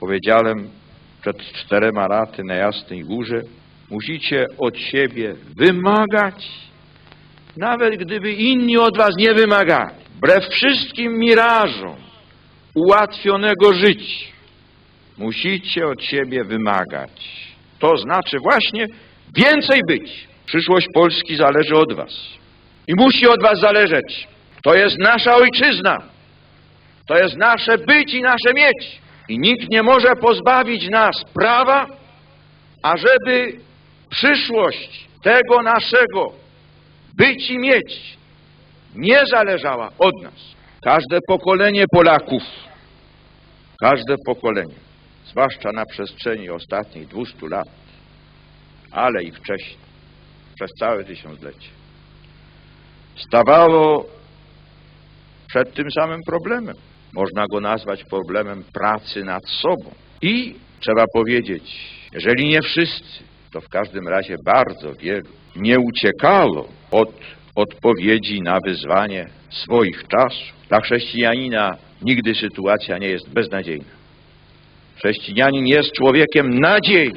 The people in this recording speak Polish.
powiedziałem przed czterema laty na Jasnej Górze, musicie od siebie wymagać, nawet gdyby inni od was nie wymagali. Wbrew wszystkim mirażom ułatwionego życia, musicie od siebie wymagać. To znaczy właśnie więcej być. Przyszłość Polski zależy od was. I musi od was zależeć. To jest nasza ojczyzna. To jest nasze być i nasze mieć. I nikt nie może pozbawić nas prawa, ażeby przyszłość tego naszego być i mieć nie zależała od nas. Każde pokolenie Polaków, każde pokolenie, zwłaszcza na przestrzeni ostatnich 200 lat, ale i wcześniej, przez całe tysiąclecie, stawało przed tym samym problemem. Można go nazwać problemem pracy nad sobą. I trzeba powiedzieć, jeżeli nie wszyscy, to w każdym razie bardzo wielu nie uciekało od odpowiedzi na wyzwanie swoich czasów. Dla chrześcijanina nigdy sytuacja nie jest beznadziejna. Chrześcijanin jest człowiekiem nadziei.